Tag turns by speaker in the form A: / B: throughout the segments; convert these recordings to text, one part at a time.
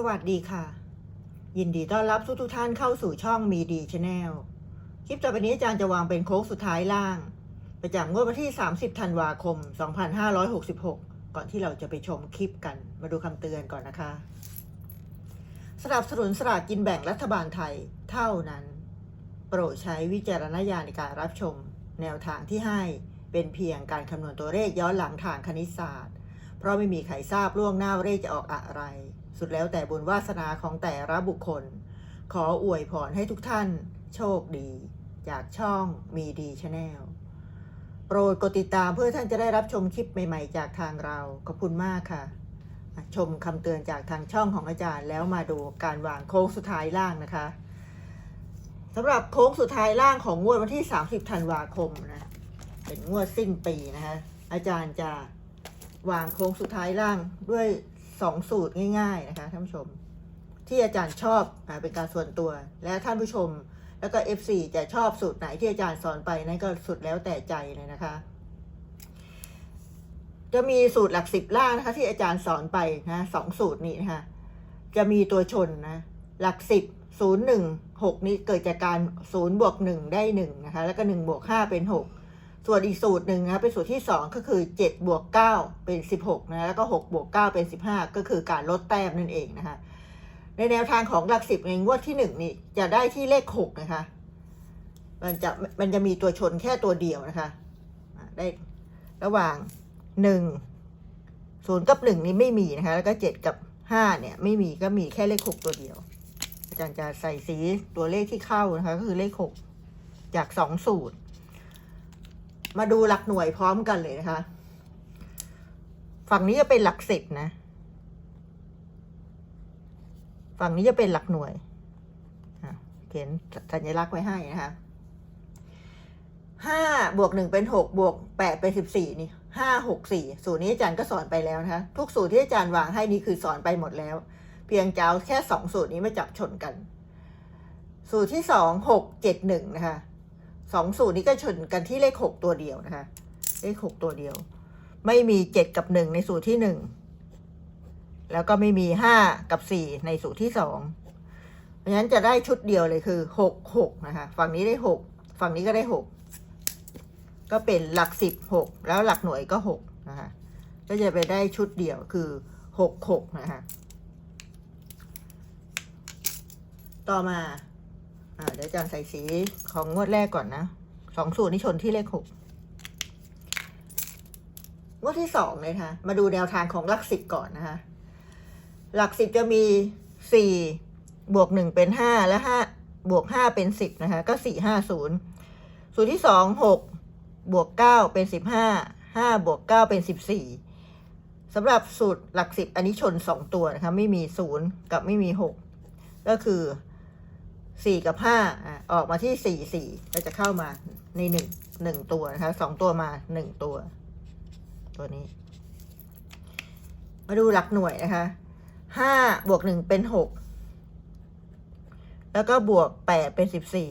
A: สวัสดีค่ะ ยินดีต้อนรับทุกทุกท่านเข้าสู่ช่องมีดีชาแนลคลิปต่อไปนี้อาจารย์จะวางเป็นโค้งสุดท้ายล่าง ประจำงวดวันที่ 30 ธันวาคม 2566 ก่อนที่เราจะไปชมคลิปกัน มาดูคำเตือนก่อนนะคะ สนับสนุนสลากกินแบ่งรัฐบาลไทยเท่านั้น โปรดใช้วิจารณญาณในการรับชม แนวทางที่ให้เป็นเพียงการคำนวณตัวเลขย้อนหลังทางคณิตศาสตร์ เพราะไม่มีใครทราบล่วงหน้าว่าเลขจะออกอะไร สุดแล้วแต่บุญวาสนาของแต่ละบุคคล ขออวยพรให้ทุกท่านโชคดี จากช่องมีดีชาแนลโปรดกดติดตามเพื่อท่านจะได้รับชมคลิปใหม่ ๆ จากทางเรา ขอบคุณมากค่ะ ชมคำเตือนจากทางช่องของอาจารย์แล้วมาดูการวางโค้งสุดท้ายล่างนะคะสำหรับโค้งสุดท้ายล่างของงวดวันที่ 30 ธันวาคมนะเป็นงวดสิ้นปีนะคะอาจารย์จะวางโค้งสุดท้ายล่างด้วย สองสูตรง่ายๆนะคะท่านผู้ชม ที่อาจารย์ชอบอเป็นการส่วนตัว และท่านผู้ชม แล้วก็ F4 จะชอบสูตรไหนที่อาจารย์สอนไปนั่นก็สุดแล้วแต่ใจเลยนะคะ จะมีสูตรหลักสิบล่างนะคะ ที่อาจารย์สอนไปนะสองสูตรนี้นะคะจะมีตัวชนนะ หลักสิบศูนย์หนึ่งหกนี้เกิดจากการศูนย์บวกหนึ่งได้หนึ่งนะคะ แล้วก็หนึ่งบวกห้าเป็นหก ส่วนอีกสูตรหนึ่งนะเป็นสูตรที่ 2 ก็คือ 7 บวก 9 เป็น 16 นะแล้วก็ 6 บวก 9 เป็น 15 ก็คือการลดแต้มนั่นเองนะคะในแนวทางของหลักสิบในงวดที่ 1 นี่จะได้ที่เลข 6 นะคะ มันจะมันจะมีตัวชนแค่ตัวเดียวนะคะ ได้ระหว่าง 1 0 กับ 1 นี่ไม่มีนะคะ แล้วก็ 7 กับ 5 เนี่ยไม่มีก็มีแค่เลข 6 ตัวเดียว อาจารย์จะใส่สีตัวเลขที่เข้านะคะ ก็คือเลข 6 จาก 2 สูตร มาดูหลักหน่วยพร้อมกันเลยนะคะ ฝั่งนี้จะเป็นหลักสิบนะ ฝั่งนี้จะเป็นหลักหน่วยเขียนสัญลักษณ์ไว้ให้นะคะห้าบวกหนึ่งเป็นหกบวกแปดเป็นสิบสี่นี่ห้าหกสี่สูตรนี้อาจารย์ก็สอนไปแล้วนะคะ ทุกสูตรที่อาจารย์วางให้นี่คือสอนไปหมดแล้ว เพียงจะเอาแค่สองสูตรนี้มาจับชนกัน สูตรที่สองหกเจ็ดหนึ่งนะคะ สองสูตรนี้ก็ชนกันที่เลขหกตัวเดียวนะคะ เลขหกตัวเดียว ไม่มีเจ็ดกับหนึ่งในสูตรที่หนึ่งแล้วก็ไม่มีห้ากับสี่ในสูตรที่สองเพราะฉะนั้นจะได้ชุดเดียวเลยคือหกหกนะคะ ฝั่งนี้ได้หกฝั่งนี้ก็ได้หกก็เป็นหลักสิบหกแล้วหลักหน่วยก็หกนะคะก็จะไปได้ชุดเดียวคือหกหกนะคะต่อมา อ่าเดี๋ยวอาจารย์ใส่สีของงวดแรกก่อนนะสองสูตรนี่ชนที่เลขหกงวดที่สองเลยนะคะมาดูแนวทางของหลักสิบก่อนนะคะ หลักสิบจะมีสี่บวกหนึ่งเป็นห้าและห้าบวกห้าเป็นสิบนะคะ ก็สี่ห้าศูนย์สูตรที่สองหกบวกเก้าเป็นสิบห้าห้าบวกเก้าเป็นสิบสี่สำหรับสูตรหลักสิบอันนี้ชนสองตัวนะคะ ไม่มีศูนย์กับไม่มีหกก็คือ สี่กับห้าออกมาที่สี่สี่ก็จะเข้ามาในหนึ่งหนึ่งตัวนะคะสองตัวมาหนึ่งตัว ตัวนี้ มาดูหลักหน่วยนะคะห้าบวกหนึ่งเป็นหกแล้วก็บวกแปดเป็นสิบสี่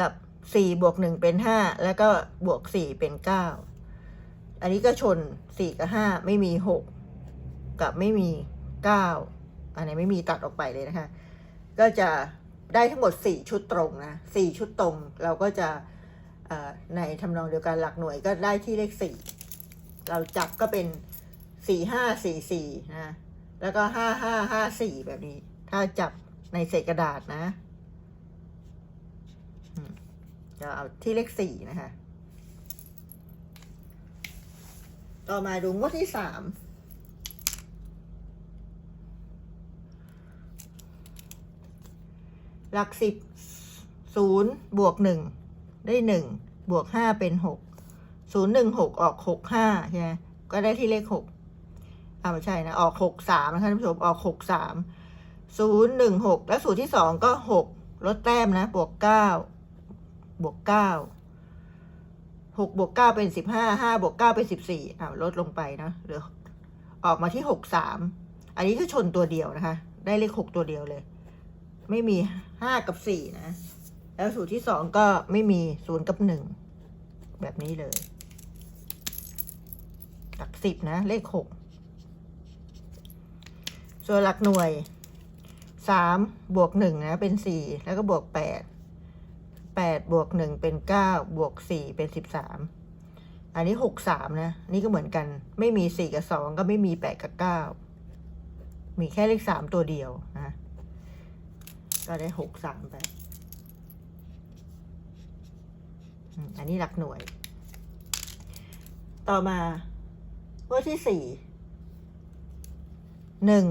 A: กับสี่บวกหนึ่งเป็นห้าแล้วก็บวกสี่เป็นเก้าอันนี้ก็ชนสี่กับห้าไม่มีหกกับไม่มีเก้าอันไหนี้ไม่มีตัดออกไปเลยนะคะ ก็จะ ได้ทั้งหมด 4 ชุดตรงนะ4ชุดตรงเราก็จะในทำนองเดียวกันหลักหน่วยก็ได้ที่เลข 4 เราจับก็เป็น 4 5 4 4นะแล้วก็ 5 5 5 4 แบบนี้ ถ้าจับในเศษกระดาษนะจะเอาที่เลข 4 นะคะ ต่อมาดูงวดที่ 3 หลักสิบศูนย์บวกหนึ่งได้หนึ่งบวกห้าเป็นหกศูนย์หนึ่งหกออกหกห้าใช่ไหมก็ได้ที่เลขหกอ่าไม่ใช่นะออกหกสามนะคะท่านผู้ชมออกหกสามศูนย์หนึ่งหกแล้วสูตรที่สองก็หกลดแต้มนะบวกเก้าบวกเก้าหกบวกเก้าเป็นสิบห้าห้าบวกเก้าเป็นสิบสี่อ่าลดลงไปนะเหลือออกมาที่หกสามอันนี้คือชนตัวเดียวนะคะ ได้เลขหกตัวเดียวเลย ไม่มีห้ากับสี่นะ แล้วสูตรที่สองก็ไม่มีศูนย์กับหนึ่งแบบนี้เลย หลักสิบนะ เลขหกส่วนหลักหน่วยสามบวกหนึ่งนะ เป็นสี่แล้วก็บวกแปดแปดบวกหนึ่งเป็นเก้าบวกสี่เป็นสิบสามอันนี้หกสามนะ นี่ก็เหมือนกัน ไม่มีสี่กับสองก็ไม่มีแปดกับเก้ามีแค่เลขสามตัวเดียวนะ ก็ได้หกสามไปอันนี้หลักหน่วย ต่อมาข้อที่สี่หนึ่ง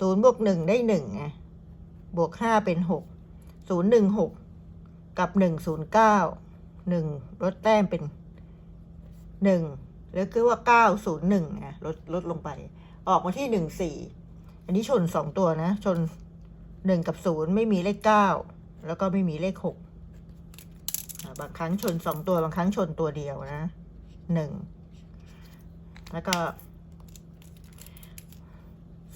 A: ศูนย์บวกหนึ่งได้หนึ่งไงบวกห้าเป็นหกศูนย์หนึ่งหกกับหนึ่งศูนย์เก้าหนึ่งลดแต้มเป็นหนึ่งแล้วคือว่าเก้าศูนย์หนึ่งไงลดลดลงไป ออกมาที่หนึ่งสี่อันนี้ชนสองตัวนะ ชน หนึ่งกับศูนย์ไม่มีเลขเก้าแล้วก็ไม่มีเลขหกบางครั้งชนสองตัวบางครั้งชนตัวเดียวนะหนึ่งแล้วก็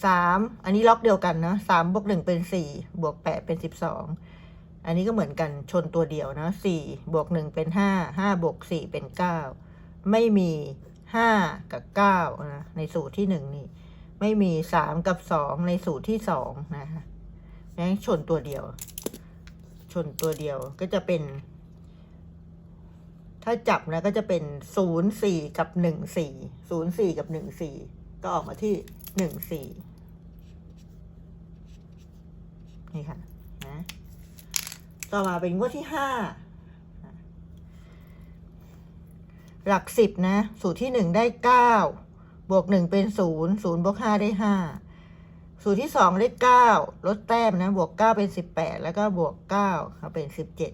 A: สามอันนี้ล็อกเดียวกันนะสามบวกหนึ่งเป็นสี่บวกแปดเป็นสิบสองอันนี้ก็เหมือนกันชนตัวเดียวนะสี่บวกหนึ่งเป็นห้าห้าบวกสี่เป็นเก้าไม่มีห้ากับเก้านะในสูตรที่หนึ่งนี่ ไม่มีสามกับสองในสูตรที่สองนะคะ งั้นชนตัวเดียว ชนตัวเดียวก็จะเป็น ถ้าจับนะก็จะเป็นศูนย์สี่กับหนึ่งสี่ศูนย์สี่กับหนึ่งสี่ก็ออกมาที่หนึ่งสี่นี่ค่ะนะต่อมาเป็นงวดที่ห้าหลักสิบนะ สูตรที่หนึ่งได้เก้าบวกหนึ่งเป็นศูนย์ศูนย์บวกห้าได้ห้า สูตรที่สองได้เก้าลดแต้มนะ บวกเก้าเป็นสิบแปดแล้วก็บวกเก้าเป็นสิบเจ็ด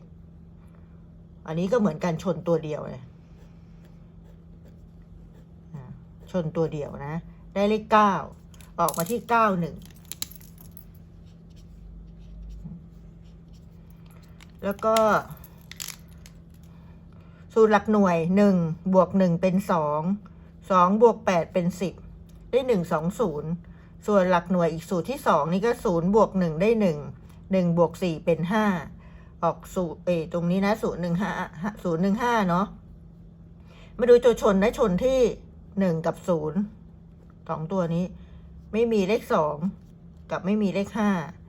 A: อันนี้ก็เหมือนกันชนตัวเดียวเลยชนตัวเดียวนะ ได้เลขเก้าออกมาที่เก้าหนึ่งแล้วก็ สูตรหลักหน่วยหนึ่งบวกหนึ่งเป็นสองสองบวกแปดเป็นสิบได้หนึ่งสองศูนย์ ส่วนหลักหน่วยอีกสูตรที่ 2 นี่ก็0บวก1ได้ 1 1บวก4เป็น 5 ออกสูตรเอตรงนี้นะ0 1 5 0 1 5 เนาะมาดูตัวชนได้ชนที่ 1 กับ 0 2 ตัวนี้ ไม่มีเลข 2 กับไม่มีเลข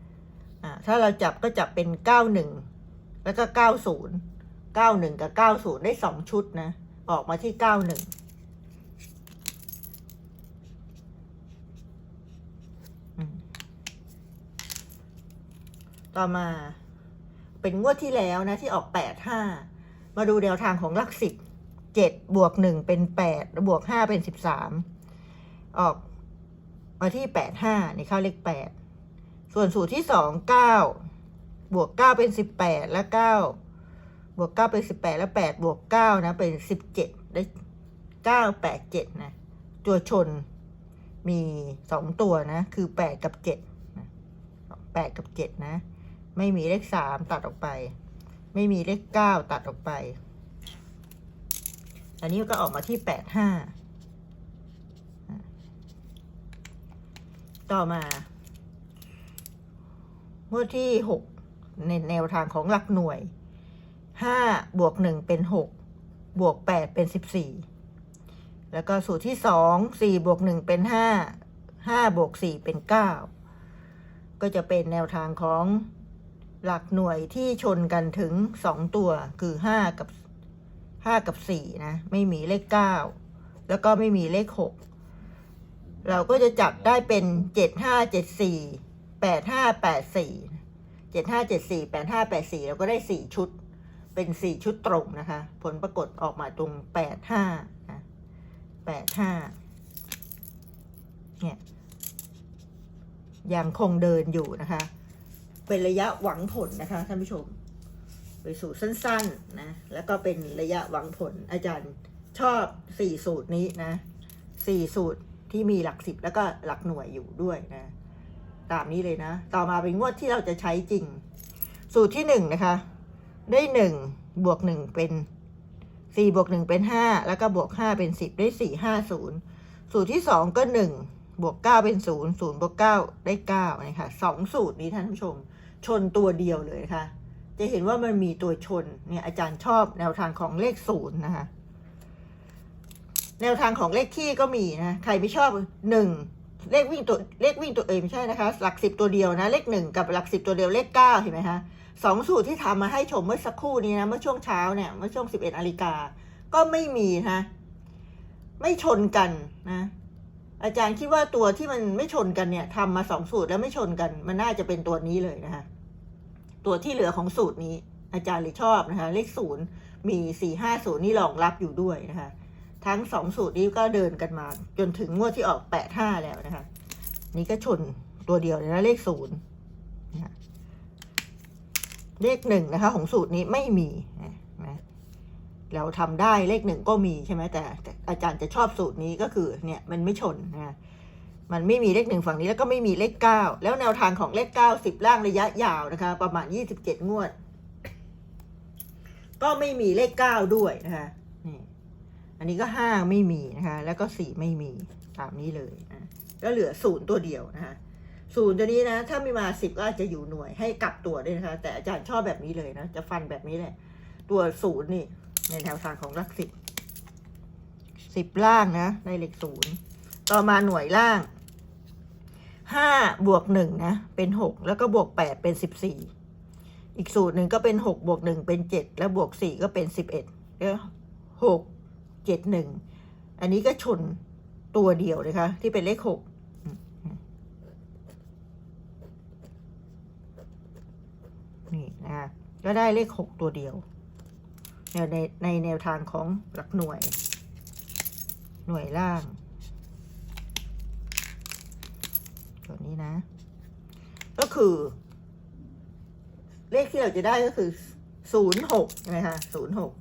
A: 5อ่าถ้าเราจับก็จับเป็น 91 แล้วก็ 90 91 กับ 90 ได้ 2 ชุดนะ ออกมาที่ 91 ต่อมา เป็นงวดที่แล้วนะที่ออกแปดห้ามาดูแนวทางของหลักสิบเจ็ดบวกหนึ่งเป็นแปดบวกห้าเป็นสิบสามออกมาที่แปดห้าในข้าวเลขแปดส่วนสูตรที่สองเก้าบวกเก้าเป็นสิบแปดและเก้าบวกเก้าเป็นสิบแปดและแปดบวกเก้านะ เป็นสิบเจ็ดได้เก้าแปดเจ็ดนะ ตัวชนมีสองตัวนะ คือแปดกับเจ็ดแปดกับเจ็ดนะ ไม่มีเลขสามตัดออกไป ไม่มีเลขเก้าตัดออกไป อันนี้ก็ออกมาที่แปดห้าต่อมางวดที่หกในแนวทางของหลักหน่วยห้าบวกหนึ่งเป็นหกบวกแปดเป็นสิบสี่แล้วก็สูตรที่สองสี่บวกหนึ่งเป็นห้าห้าบวกสี่เป็นเก้าก็จะเป็นแนวทางของ หลักหน่วยที่ชนกันถึงสองตัวคือห้ากับห้ากับสี่นะ ไม่มีเลขเก้าแล้วก็ไม่มีเลขหกเราก็จะจับได้เป็นเจ็ดห้าเจ็ดสี่แปดห้าแปดสี่เจ็ดห้าเจ็ดสี่แปดห้าแปดสี่เราก็ได้สี่ชุด เป็นสี่ชุดตรงนะคะ ผลปรากฏออกมาตรงแปดห้าแปดห้าเนี่ยยังคงเดินอยู่นะคะ เป็นระยะหวังผลนะคะท่านผู้ชม ไปสู่สั้นๆนะแล้วก็เป็นระยะหวังผลอาจารย์ชอบสี่สูตรนี้นะสี่สูตรที่มีหลักสิบแล้วก็หลักหน่วยอยู่ด้วยนะ ตามนี้เลยนะ ต่อมาเป็นงวดที่เราจะใช้จริง สูตรที่หนึ่งนะคะ ได้หนึ่งบวกหนึ่งเป็นสี่บวกหนึ่งเป็นห้าแล้วก็บวกห้าเป็นสิบได้สี่ห้าศูนย์สูตรที่สองก็หนึ่งบวกเก้าเป็นศูนย์ศูนย์บวกเก้าได้เก้านะคะสองสูตรนี้ท่านผู้ชม ชนตัวเดียวเลยนะคะจะเห็นว่ามันมีตัวชนเนี่ยอาจารย์ชอบแนวทางของเลขศูนย์นะคะแนวทางของเลขคี่ก็มีนะใครไม่ชอบหนึ่งเลขวิ่งตัวเลขวิ่งตัวเองไม่ใช่นะคะ หลักสิบตัวเดียวนะ เลขหนึ่งกับหลักสิบตัวเดียวเลขเก้าเห็นไหมคะสองสูตรที่ทำมาให้ชมเมื่อสักครู่นี้นะเมื่อช่วงเช้าเนี่ยเมื่อช่วงสิบเอ็ดนาฬิกาก็ไม่มีนะไม่ชนกันนะอาจารย์คิดว่าตัวที่มันไม่ชนกันเนี่ยทำมาสองสูตรแล้วไม่ชนกัน มันน่าจะเป็นตัวนี้เลยนะคะ ตัวที่เหลือของสูตรนี้ อาจารย์เลยชอบนะคะเลขศูนย์มีสี่ห้าศูนย์นี่รองรับอยู่ด้วยนะคะ ทั้งสองสูตรนี้ก็เดินกันมา จนถึงงวดที่ออกแปดห้าแล้วนะคะ นี่ก็ชนตัวเดียวเลยนะเลขศูนย์นะคะเลขหนึ่งนะคะ ของสูตรนี้ไม่มีนะเราทำได้เลขหนึ่งก็มีใช่ไหมแตแต่ อาจารย์จะชอบสูตรนี้ก็คือเนี่ยมันไม่ชนนะ มันไม่มีเลขหนึ่งฝั่งนี้แล้วก็ไม่มีเลขเก้าแล้วแนวทางของเลขเก้าสิบล่างระยะยาวนะคะ ประมาณยี่สิบเจ็ดงวด ก็ไม่มีเลขเก้าด้วยนะคะนี่อันนี้ก็ห้าไม่มีนะคะ แล้วก็สี่ไม่มีตามนี้เลยนะก็เหลือศูนย์ตัวเดียวนะคะศูนย์ตัวนี้นะ ถ้าไม่มาสิบก็อาจจะอยู่หน่วยให้กลับตัวด้วยนะคะ แต่อาจารย์ชอบแบบนี้เลยนะ จะฟันแบบนี้แหละ ตัวศูนย์นี่ ในแนวทางของลักสิบสิบล่างนะในเลขศูนย์ต่อมาหน่วยล่าง ห้าบวกหนึ่งนะ เป็นหกแล้วก็บวกแปดเป็นสิบสี่อีกสูตรหนึ่งก็เป็นหกบวกหนึ่งเป็นเจ็ดแล้วบวกสี่ก็เป็นสิบเอ็ดแล้วหกเจ็ดหนึ่งอันนี้ก็ชนตัวเดียวเลยค่ะที่เป็นเลขหกนี่นะคะก็ได้เลขหกตัวเดียวในในในแนวทางของหลักหน่วย หน่วยล่าง ตัว นี้นะ ก็คือ เลขที่เราจะได้ก็คือศูนย์หกใช่ไหมคะศูนย์หก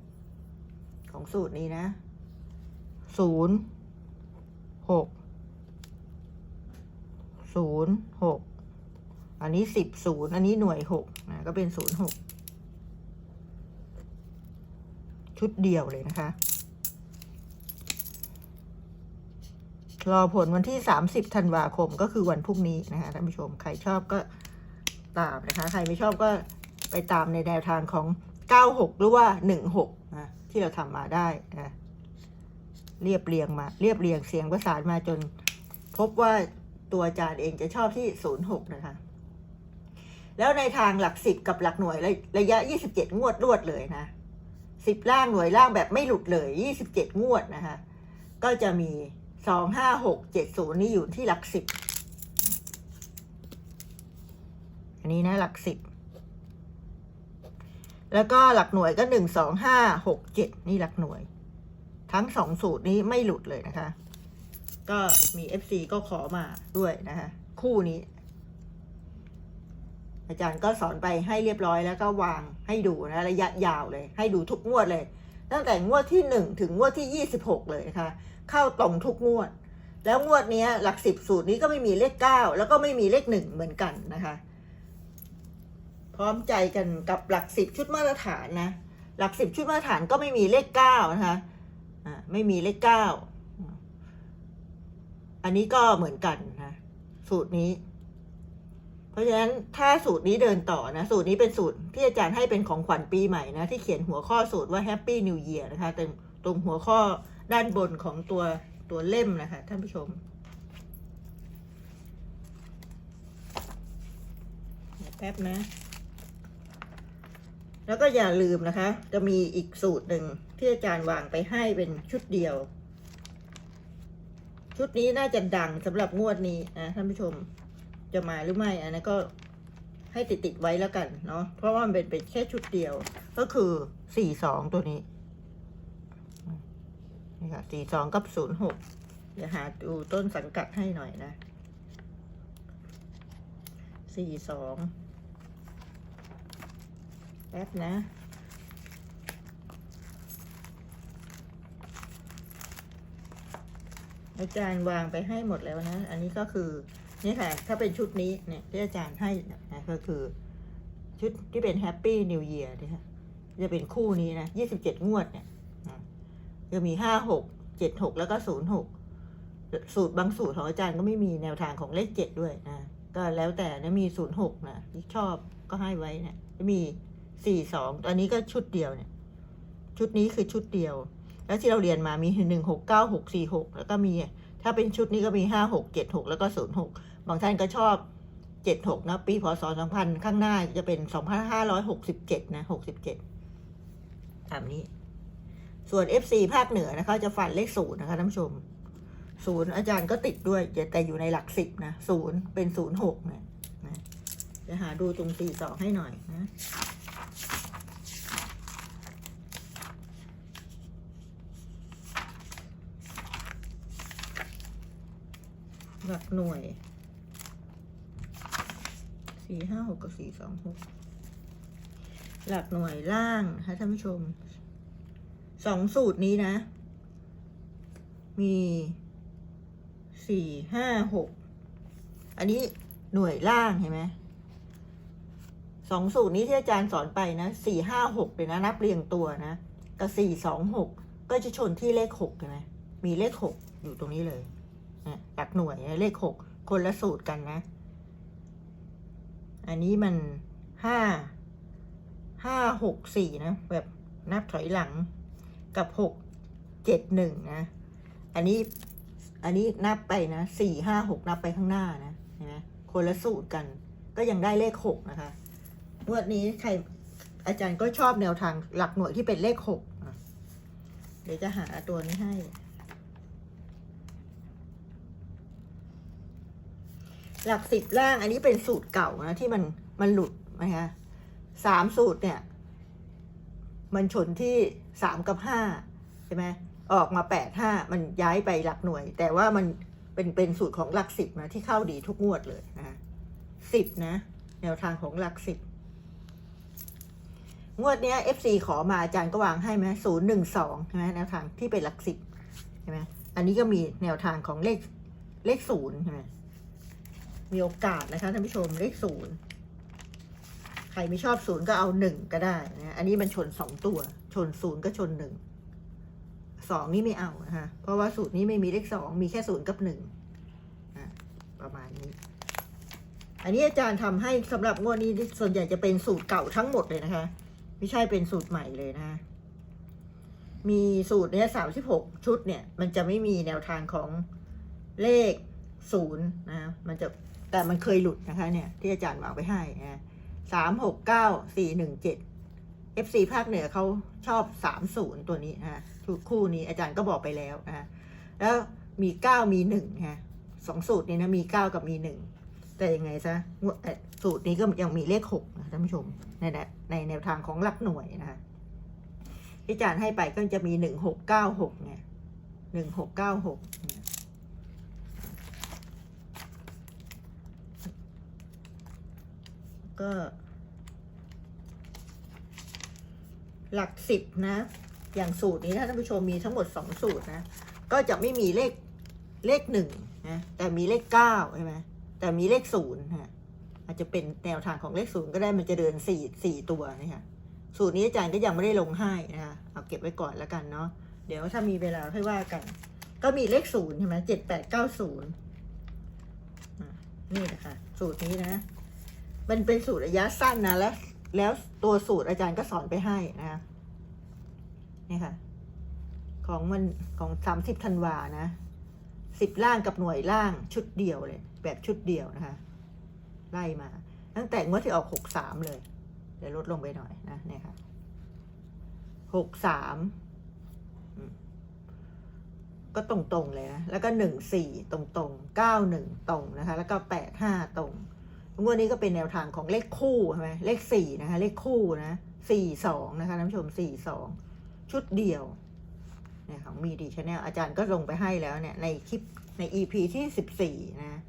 A: ของสูตรนี้นะศูนย์หกศูนย์หกอันนี้สิบศูนย์อันนี้หน่วยหกนะก็เป็นศูนย์หกชุดเดียวเลยนะคะ รอผลวันที่สามสิบธันวาคมก็คือวันพรุ่งนี้นะคะท่านผู้ชมใครชอบก็ตามนะคะ ใครไม่ชอบก็ไปตามในแนวทางของเก้าหกหรือว่าหนึ่งหกนะที่เราทำมาได้นะเรียบเรียงมา เรียบเรียงเสียงประสานมาจน พบว่าตัวอาจารย์เองจะชอบที่ศูนย์หกนะคะ แล้วในทางหลักสิบกับหลักหน่วยระระยะยี่สิบเจ็ดงวดรวดเลยนะสิบล่างหน่วยล่างแบบไม่หลุดเลยยี่สิบเจ็ดงวดนะคะ ก็จะมี สองห้าหกเจ็ดศูนย์นี่อยู่ที่หลักสิบ อันนี้นะหลักสิบ แล้วก็หลักหน่วยก็หนึ่งสองห้าหกเจ็ดนี่หลักหน่วย ทั้งสองสูตรนี้ไม่หลุดเลยนะคะ ก็มี FC ก็ขอมาด้วยนะคะ คู่นี้ อาจารย์ก็สอนไปให้เรียบร้อยแล้วก็วางให้ดูนะ ระยะยาวเลย ให้ดูทุกงวดเลย ตั้งแต่งวดที่หนึ่งถึงงวดที่ยี่สิบหกเลยนะคะเข้าตรงทุกงวด แล้วงวดนี้หลักสิบสูตรนี้ก็ไม่มีเลขเก้าแล้วก็ไม่มีเลขหนึ่งเหมือนกันนะคะ พร้อมใจกันกับหลักสิบชุดมาตรฐานนะหลักสิบชุดมาตรฐานก็ไม่มีเลขเก้านะคะอ่าไม่มีเลขเก้าอันนี้ก็เหมือนกันนะสูตรนี้ เพราะฉะนั้นถ้าสูตรนี้เดินต่อนะ สูตรนี้เป็นสูตรที่อาจารย์ให้เป็นของขวัญปีใหม่นะ ที่เขียนหัวข้อสูตรว่า Happy New Year นะคะตรงตรงหัวข้อด้านบนของตัวตัวเล่มนะคะ ท่านผู้ชมแป๊บนะ แล้วก็อย่าลืมนะคะ จะมีอีกสูตรหนึ่งที่อาจารย์วางไปให้เป็นชุดเดียว ชุดนี้น่าจะดังสำหรับงวดนี้นะท่านผู้ชม จะมาหรือไม่ อันนั้นก็ให้ติดติดๆไว้แล้วกันเนาะเพราะว่ามันเป็นเป็นแค่ชุดเดียว ก็คือสี่สองตัวนี้นี่ค่ะสี่สองกับศูนย์หกเดี๋ยวหาดูต้นสังกัดให้หน่อยนะสี่สองแป๊บนะอาจารย์วางไปให้หมดแล้วนะ อันนี้ก็คือ นี่ค่ะ ถ้าเป็นชุดนี้เนี่ยที่อาจารย์ให้นะก็คือ ชุดที่เป็นแฮปปี้นิวเ a ียร์นี่ค่ะจะเป็นคู่นี้นะยี่สิบเจ็ดงวดเนี่ยจะมีห้าหกเจ็ดหกแล้วก็ศูนย์หกสูตรบางสูตรของอาจารย์ก็ไม่มีแนวทางของเลขเจ็ดด้วยนะก็แล้วแต่นะมีศูนย์หกนะที่ชอบก็ให้ไว้เนะจะมีสี่สองตอนนี้ก็ชุดเดียวเนี่ย ชุดนี้คือชุดเดียว แล้วที่เราเรียนมามีหนึ่งหกเก้าหกสี่หกแล้วก็มีถ้าเป็นชุดนี้ก็มีห้าหกเจ็ดหกแล้วก็ศูนย์หก บางท่านก็ชอบเจ็ดหกนะปีพศสองพันข้างหน้าจะเป็นสองพันห้าร้อยหกสิบเจ็ดนะหกสิบเจ็ดตามนี้ ส่วน FC ภาคเหนือนะคะจะฝันเลขศูนย์นะคะท่านผู้ชมศูนย์อาจารย์ก็ติดด้วยแต่อยู่ในหลักสิบนะศูนย์เป็นศูนย์หกเนี่ยนะจะหาดูตรงสี่สองให้หน่อยนะหลักหน่วย สี่ห้าหกกับสี่สองหกหลักหน่วยล่างนะคะท่านผู้ชมสองสูตรนี้นะ มีสี่ห้าหกอันนี้หน่วยล่างเห็นไหมสองสูตรนี้ที่อาจารย์สอนไปนะสี่ห้าหกเลยนะ นับเรียงตัวนะ กับสี่สองหกก็จะชนที่เลขหกเห็นไหมมีเลขหกอยู่ตรงนี้เลยนะหลักหน่วยนะเลขหกคนละสูตรกันนะ อันนี้มันห้าห้าหกสี่นะ แบบนับถอยหลังกับหกเจ็ดหนึ่งนะ อันนี้อันนี้นับไปนะสี่ห้าหกนับไปข้างหน้านะเห็นไหมคนละสูตรกันก็ยังได้เลขหกนะคะงวดนี้ใครอาจารย์ก็ชอบแนวทางหลักหน่วยที่เป็นเลขหกเดี๋ยวจะหาตัวนี้ให้ หลักสิบล่างอันนี้เป็นสูตรเก่านะที่มันมันหลุดนะคะสามสูตรเนี่ย มันชนที่สามกับห้าใช่ไหมออกมาแปดห้ามันย้ายไปหลักหน่วย แต่ว่ามันเป็นเป็นสูตรของหลักสิบนะที่เข้าดีทุกงวดเลยนะสิบนะ แนวทางของหลักสิบงวดเนี้ย FC ขอมาอาจารย์ก็วางให้ไหมศูนย์หนึ่งสองใช่ไหมแนวทางที่เป็นหลักสิบใช่ไหมอันนี้ก็มีแนวทางของเลขเลขศูนย์ใช่ไหม มีโอกาสนะคะท่านผู้ชมเลขศูนย์ใครไม่ชอบศูนย์ก็เอาหนึ่งก็ได้นะอันนี้มันชนสองตัว ชนศูนย์ก็ชนหนึ่งสองนี่ไม่เอานะคะเพราะว่าสูตรนี้ไม่มีเลขสองมีแค่ศูนย์กับหนึ่งประมาณนี้ อันนี้อาจารย์ทำให้สำหรับงวดนี้ส่วนใหญ่จะเป็นสูตรเก่าทั้งหมดเลยนะคะ ไม่ใช่เป็นสูตรใหม่เลยนะคะมีสูตรเนี้ยสามสิบหกชุดเนี่ย มันจะไม่มีแนวทางของเลขศูนย์นะ มันจะ แต่มันเคยหลุดนะคะเนี่ยที่อาจารย์วางไปให้นะสามหกเก้าสี่หนึ่งเจ็ด FC ภาคเหนือเขาชอบสามศูนย์ตัวนี้นะคู่นี้อาจารย์ก็บอกไปแล้วนะแล้วมีเก้ามีหนึ่งนะสองสูตรนี้นะมีเก้ากับมีหนึ่งแต่ยังไงซะสูตรนี้ก็ยังมีเลขหกนะท่านผู้ชมในแนในแนวทางของหลักหน่วยนะคะที่อาจารย์ให้ไปก็จะมีหนึ่งหกเก้าหกเนี่ยหนึ่งหกเก้าหก ก็ หลักสิบนะ อย่างสูตรนี้ถ้าท่านผู้ชมมีทั้งหมดสองสูตรนะ ก็จะไม่มีเลขเลขหนึ่งนะแต่มีเลขเก้าใช่ไหมแต่มีเลขศูนย์ฮะอาจจะเป็นแนวทางของเลขศูนย์ก็ได้มันจะเดินสี่สี่ตัวนะคะสูตรนี้อาจารย์ก็ยังไม่ได้ลงให้นะคะเอาเก็บไว้ก่อนแล้วกันเนาะเดี๋ยวถ้ามีเวลาค่อยว่ากัน ก็มีเลขศูนย์ใช่ไหมเจ็ดแปดเก้าศูนย์นี่นะคะสูตรนี้นะ มันเป็นสูตรระยะสั้นนะแล้ว แล้วตัวสูตรอาจารย์ก็สอนไปให้นะนี่ค่ะ ของมันของสามสิบธันวานะสิบล่างกับหน่วยล่างชุดเดียวเลย แบบชุดเดียวนะคะ ไล่มา ตั้งแต่งวดที่ออกหกสามเลยเดี๋ยวลดลงไปหน่อยนะเนี่ยค่ะหกสามก็ตรงๆเลยนะ แล้วก็หนึ่งสี่ตรงๆเก้าหนึ่งตรงนะคะ แล้วก็แปดห้าตรง งวดนี้ก็เป็นแนวทางของเลขคู่ใช่ไหมเลขสี่นะคะ เลขคู่นะสี่สองนะคะท่านผู้ชมสี่สองชุดเดียวเนี่ยของมีดีชาแนลอาจารย์ก็ลงไปให้แล้วเนี่ย ในคลิปใน EP ที่สิบสี่นะ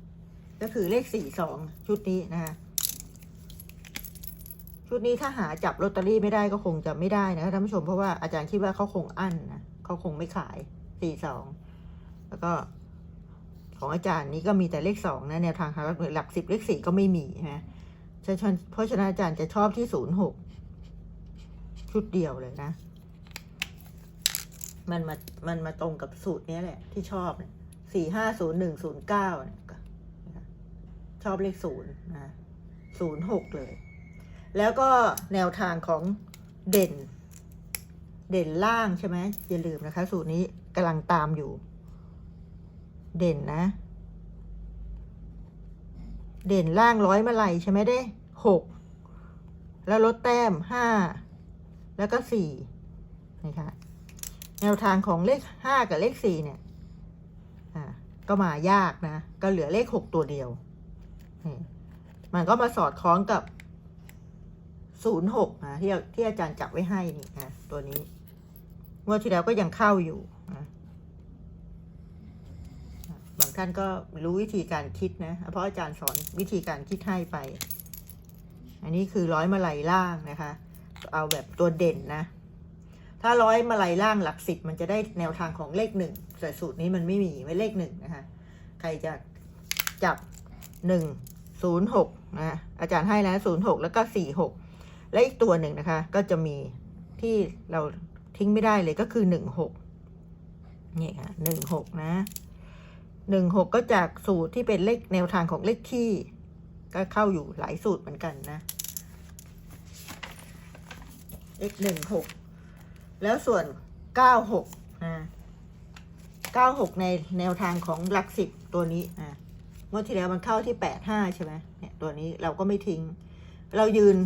A: ก็คือเลขสี่สองชุดนี้นะคะชุดนี้ถ้าหาจับลอตเตอรี่ไม่ได้ก็คงจะไม่ได้นะคะท่านผู้ชมเพราะว่าอาจารย์คิดว่าเขาคงอั้นนะเขาคงไม่ขายสี่สองแล้วก็ ของอาจารย์นี้ก็มีแต่เลขสองนะแนวทางหาหลักสิบเลขสี่ก็ไม่มีนะเพราะฉะนั้นอาจารย์จะชอบที่ศูนย์หกชุดเดียวเลยนะ มันมา มันมาตรงกับสูตรนี้แหละ ที่ชอบสี่ห้าศูนย์หนึ่งศูนย์เก้าชอบเลขศูนย์นะศูนย์หกเลย แล้วก็แนวทางของเด่น เด่นล่างใช่ไหมอย่าลืมนะคะ สูตรนี้กำลังตามอยู่ เด่นนะ เด่นล่างร้อยมาลัยใช่ไหมได้หกแล้วลดแต้มห้าแล้วก็สี่นะคะแนวทางของเลขห้ากับเลขสี่เนี่ยอ่าก็มายากนะ ก็เหลือเลขหกตัวเดียว มันก็มาสอดคล้องกับศูนย์หกนะที่ที่อาจารย์จับไว้ให้นี่นะตัวนี้งวดที่แล้วก็ยังเข้าอยู่นะบาง ท่านก็รู้วิธีการคิดนะ เพราะอาจารย์สอนวิธีการคิดให้ไป อันนี้คือร้อยมาลัยล่างนะคะ เอาแบบตัวเด่นนะ ถ้าร้อยมาลัยล่างหลักสิบมันจะได้แนวทางของเลขหนึ่งแต่สูตรนี้มันไม่มีไว้เลขหนึ่งนะคะ ใครจะจับหนึ่งศูนย์หกนะอาจารย์ให้แล้วศูนย์หกแล้วก็สี่หกและอีกตัวหนึ่งนะคะ ก็จะมีที่เราทิ้งไม่ได้เลยก็คือหนึ่งหกนี่ค่ะหนึ่งหกนะ หนึ่งหกก็จากสูตรที่เป็นเลขแนวทางของเลขที่ ก็เข้าอยู่หลายสูตรเหมือนกันนะเลขหนึ่งหกแล้วส่วนเก้าหกนะเก้าหกในแนวทางของหลักสิบตัวนี้นะเมื่อที่แล้วมันเข้าที่แปดห้าใช่ไหมเนี่ยตัวนี้เราก็ไม่ทิ้ง เรายืน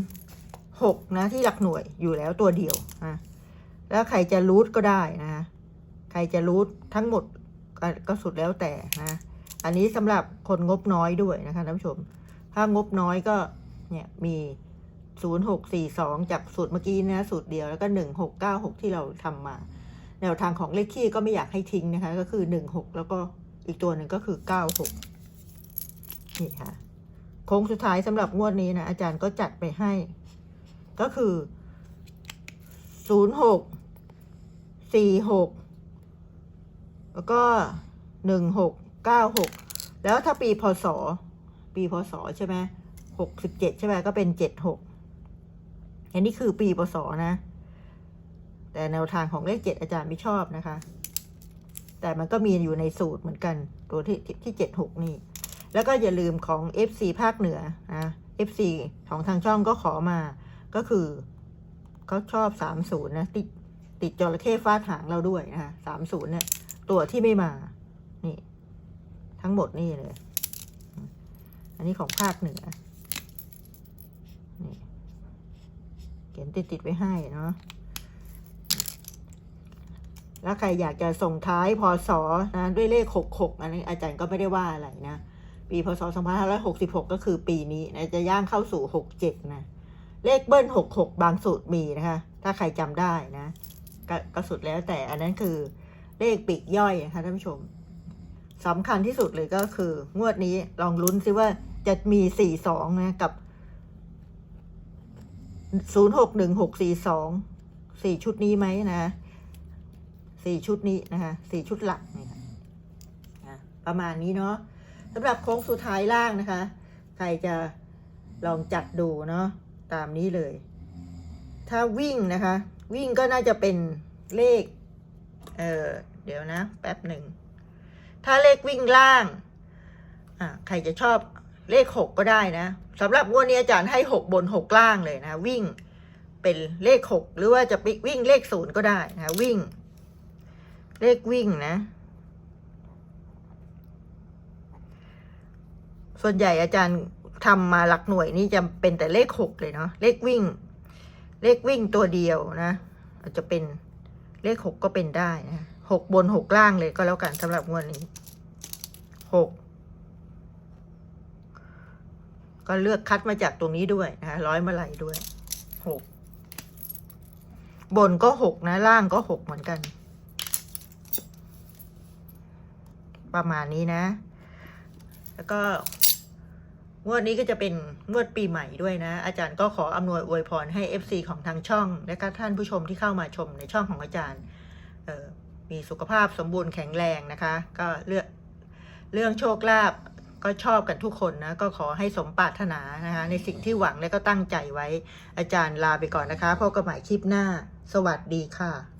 A: หกนะที่หลักหน่วยอยู่แล้วตัวเดียวนะแล้วใครจะรูทก็ได้นะ ใครจะรูททั้งหมด ก็สุดแล้วแต่นะอันนี้สำหรับคนงบน้อยด้วยนะคะท่านผู้ชม ถ้างบน้อยก็เนี่ยมีศูนย์หกสี่สองจากสูตรเมื่อกี้นะสูตรเดียวแล้วก็หนึ่งหกเก้าหกที่เราทำมา แนวทางของเลขคี่ก็ไม่อยากให้ทิ้งนะคะ ก็คือหนึ่งหกแล้วก็อีกตัวหนึ่งก็คือเก้าหกนี่ค่ะโค้งสุดท้ายสำหรับงวดนี้นะอาจารย์ก็จัดไปให้ ก็คือศูนย์หกสี่หก แล้วก็หนึ่งหกเก้าหกแล้วถ้าปีพศ ปีพศใช่ไหมหกสิบเจ็ดใช่ไหมก็เป็นเจ็ดหกอันนี้คือปีพศนะ แต่แนวทางของเลขเจ็ดอาจารย์ไม่ชอบนะคะ แต่มันก็มีอยู่ในสูตรเหมือนกัน ตัวที่ที่เจ็ดหกนี่ แล้วก็อย่าลืมของ FC ภาคเหนือนะ FC ของทางช่องก็ขอมาก็คือเขาชอบสามศูนย์นะติด ติดจระเข้ฟาดหางเราด้วยนะคะสามศูนย์เนี่ย ตัวที่ไม่มา นี่ ทั้งหมดนี่เลย อันนี้ของภาคเหนือ นี่ เขียนติดติดไว้ให้เนาะ แล้วใครอยากจะส่งท้ายพศนะด้วยเลขหกหกอันนี้อาจารย์ก็ไม่ได้ว่าอะไรนะ ปีพศ2566ก็คือปีนี้นะจะย่างเข้าสู่67นะเลขเบิ้ล66บางสูตรมีนะคะ ถ้าใครจำได้นะ กก็สุดแล้วแต่อันนั้นคือเลขปีกย่อยนะคะท่านผู้ชมสำคัญที่สุดเลยก็คือ งวดนี้ลองลุ้นซิว่าจะมี42นะกับ061642สี่สองสี่ชุดนี้ไหมนะสี่ชุดนี้นะคะสี่ชุดหลักนะประมาณนี้เนาะสำหรับโค้งสุดท้ายล่างนะคะ ใครจะลองจัดดูเนาะตามนี้เลย ถ้าวิ่งนะคะ วิ่งก็น่าจะเป็นเลข เออเดี๋ยวนะ แป๊บหนึ่ง ถ้าเลขวิ่งล่าง อะใครจะชอบเลขหกก็ได้นะสำหรับงวดนี้อาจารย์ให้หกบนหกล่างเลยนะ วิ่งเป็นเลขหกหรือว่าจะวิ่งเลขศูนย์ก็ได้นะ วิ่ง เลขวิ่งนะ ส่วนใหญ่อาจารย์ทำมาหลักหน่วยนี่จะเป็นแต่เลขหกเลยเนาะเลขวิ่ง เลขวิ่งตัวเดียวนะอาจจะเป็นเลขหกก็เป็นได้นะหกบนหกล่างเลยก็แล้วกันสำหรับงวดนี้หกก็เลือกคัดมาจากตรงนี้ด้วยนะร้อยมาลัยด้วยหกบนก็หกนะ ล่างก็หกเหมือนกัน ประมาณนี้นะ แล้วก็ งวดนี้ก็จะเป็นงวดปีใหม่ด้วยนะ อาจารย์ก็ขออำนวยอวยพรให้ FC ของทางช่อง และก็ท่านผู้ชมที่เข้ามาชมในช่องของอาจารย์เออมีสุขภาพสมบูรณ์แข็งแรงนะคะ ก็เลือกเรื่องโชคลาภก็ชอบกันทุกคนนะ ก็ขอให้สมปรารถนานะคะ ในสิ่งที่หวังและก็ตั้งใจไว้ อาจารย์ลาไปก่อนนะคะพบกันใหม่คลิปหน้า สวัสดีค่ะ